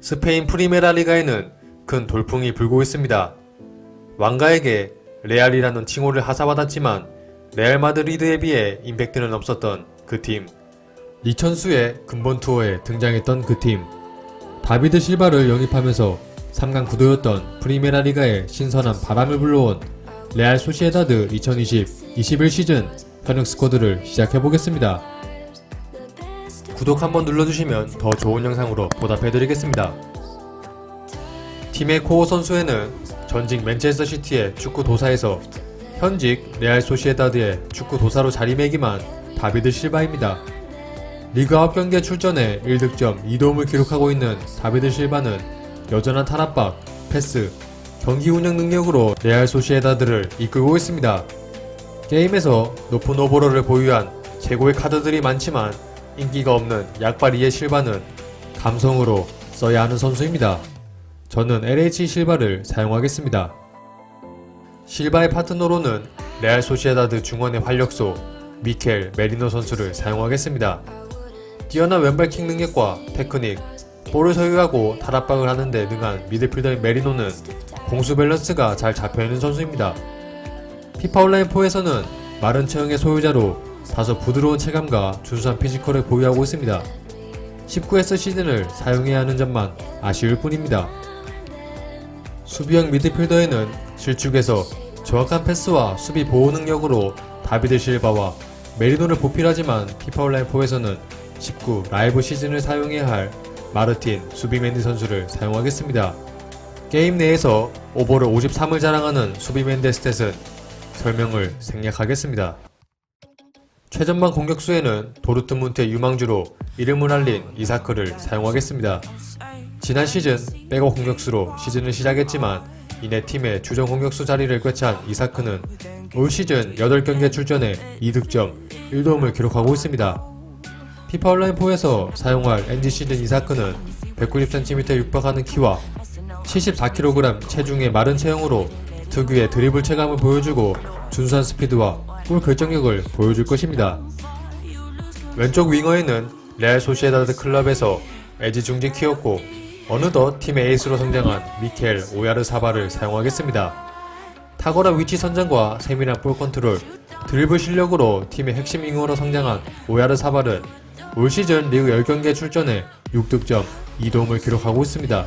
스페인 프리메라 리가에는 큰 돌풍이 불고 있습니다. 왕가에게 레알이라는 칭호를 하사받았지만 레알 마드리드에 비해 임팩트는 없었던 그 팀. 리천수의 근본 투어에 등장했던 그 팀. 다비드 실바를 영입하면서 3강 구도였던 프리메라 리가에 신선한 바람을 불러온 레알 소시에다드 2020-21 시즌 현역 스쿼드를 시작해보겠습니다. 구독 한번 눌러주시면 더 좋은 영상으로 보답해드리겠습니다. 팀의 코어 선수에는 전직 맨체스터 시티의 축구 도사에서 현직 레알 소시에다드의 축구 도사로 자리매김한 다비드 실바입니다. 리그 9경기에 출전해 1득점 2도움을 기록하고 있는 다비드 실바는 여전한 탈압박, 패스, 경기 운영 능력으로 레알 소시에다드를 이끌고 있습니다. 게임에서 높은 오버롤을 보유한 최고의 카드들이 많지만 인기가 없는 약발 이의 실바는 감성으로 써야 하는 선수입니다. 저는 LH 실바를 사용하겠습니다. 실바의 파트너로는 레알 소시에다드 중원의 활력소 미켈 메리노 선수를 사용하겠습니다. 뛰어난 왼발 킥 능력과 테크닉, 볼을 소유하고 탈압박을 하는데 능한 미드필더인 메리노는 공수 밸런스가 잘 잡혀있는 선수입니다. 피파 온라인 4에서는 마른 체형의 소유자로 다소 부드러운 체감과 준수한 피지컬을 보유하고 있습니다. 19S 시즌을 사용해야 하는 점만 아쉬울 뿐입니다. 수비형 미드필더에는 실축에서 정확한 패스와 수비 보호 능력으로 다비드 실바와 메리노를 보필하지만 피파 온라인 4에서는 19 라이브 시즌을 사용해야 할 마르틴 수비맨디 선수를 사용하겠습니다. 게임 내에서 오버를 53을 자랑하는 수비맨디 스탯은 설명을 생략하겠습니다. 최전방 공격수에는 도르트문트의 유망주로 이름을 알린 이사크를 사용하겠습니다. 지난 시즌 백업 공격수로 시즌을 시작했지만 이내 팀의 주전 공격수 자리를 꿰찬 이사크는 올 시즌 8경기에 출전해 2득점 1도움을 기록하고 있습니다. 피파 온라인 4에서 사용할 NG 시즌 이사크는 190cm에 육박하는 키와 74kg 체중의 마른 체형으로 특유의 드리블 체감을 보여주고 준수한 스피드와 골 결정력을 보여줄 것입니다. 왼쪽 윙어에는 레알 소시에다드 클럽에서 에지 중진 키였고 어느덧 팀의 에이스로 성장한 미켈 오야르 사바를 사용하겠습니다. 탁월한 위치 선정과 세밀한 볼 컨트롤, 드리블 실력으로 팀의 핵심 윙어로 성장한 오야르 사바는 올 시즌 리그 10경기에 출전해 6득점, 2도움을 기록하고 있습니다.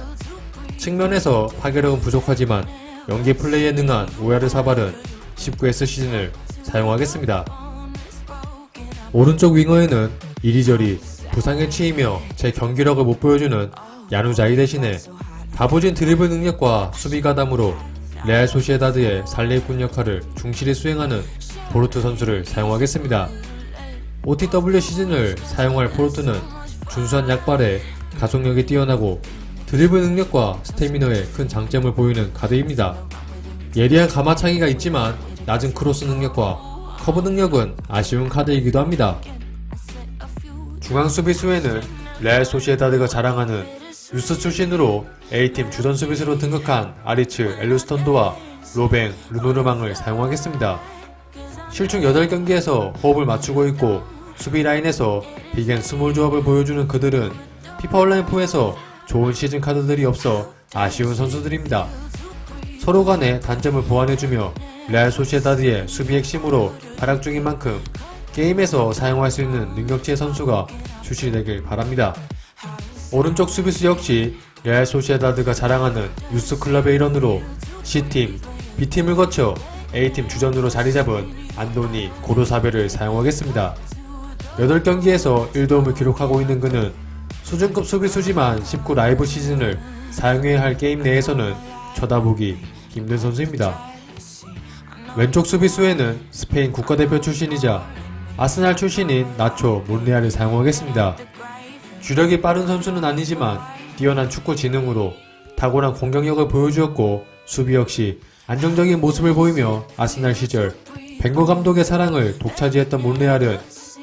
측면에서 파괴력은 부족하지만 연기 플레이에 능한 오야르 사발은 19S 시즌을 사용하겠습니다. 오른쪽 윙어에는 이리저리 부상에 치이며 제 경기력을 못 보여주는 야누자이 대신에 다부진 드리블 능력과 수비 가담으로 레알 소시에다드의 살레이꾼 역할을 충실히 수행하는 보르트 선수를 사용하겠습니다. OTW 시즌을 사용할 포르트는 준수한 약발에 가속력이 뛰어나고 드리블 능력과 스태미너에 큰 장점을 보이는 카드입니다. 예리한 가마차기가 있지만 낮은 크로스 능력과 커브 능력은 아쉬운 카드이기도 합니다. 중앙 수비수에는 레알 소시에다드가 자랑하는 유스 출신으로 A팀 주전 수비수로 등극한 아리츠 엘루스턴도와 로뱅 루노르망을 사용하겠습니다. 실축 8경기에서 호흡을 맞추고 있고 수비 라인에서 빅앤 스몰 조합을 보여주는 그들은 피파 온라인 4에서 좋은 시즌 카드들이 없어 아쉬운 선수들입니다. 서로 간의 단점을 보완해주며 레알 소시에다드의 수비 핵심으로 활약 중인 만큼 게임에서 사용할 수 있는 능력치의 선수가 출시되길 바랍니다. 오른쪽 수비수 역시 레알 소시에다드가 자랑하는 유스 클럽의 일원으로 C팀, B팀을 거쳐 A팀 주전으로 자리 잡은 안도니 고로사베를 사용하겠습니다. 8경기에서 1도움을 기록하고 있는 그는 수준급 수비수지만 19 라이브 시즌을 사용해야 할 게임 내에서는 쳐다보기 힘든 선수입니다. 왼쪽 수비수에는 스페인 국가대표 출신이자 아스날 출신인 나초 몬레알을 사용하겠습니다. 주력이 빠른 선수는 아니지만 뛰어난 축구 지능으로 탁월한 공격력을 보여주었고 수비 역시 안정적인 모습을 보이며 아스날 시절 벵거 감독의 사랑을 독차지했던 몬레알은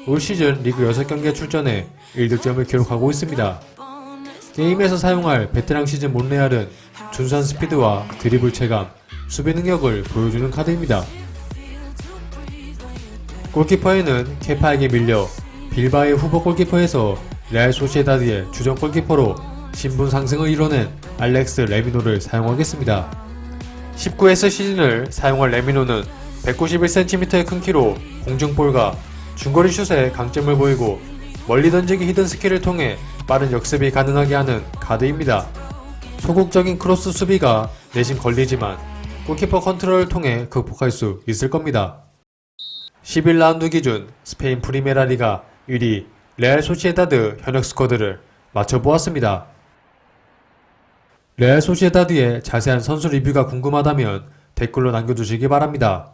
올 시즌 리그 6경기에 출전해 1득점을 기록하고 있습니다. 게임에서 사용할 베테랑 시즌 몬레알은 준수한 스피드와 드리블 체감, 수비 능력을 보여주는 카드입니다. 골키퍼에는 케파에게 밀려 빌바의 후보 골키퍼에서 레알 소시에다드의 주전 골키퍼로 신분 상승을 이뤄낸 알렉스 레미노를 사용하겠습니다. 19S 시즌을 사용할 레미노는 191cm의 큰 키로 공중볼과 중거리 슛에 강점을 보이고 멀리 던지기 히든 스킬을 통해 빠른 역습이 가능하게 하는 가드입니다. 소극적인 크로스 수비가 내심 걸리지만 골키퍼 컨트롤을 통해 극복할 수 있을 겁니다. 11라운드 기준 스페인 프리메라 리가 1위 레알 소시에다드 현역 스쿼드를 맞춰보았습니다. 레알 소시에다드의 자세한 선수 리뷰가 궁금하다면 댓글로 남겨주시기 바랍니다.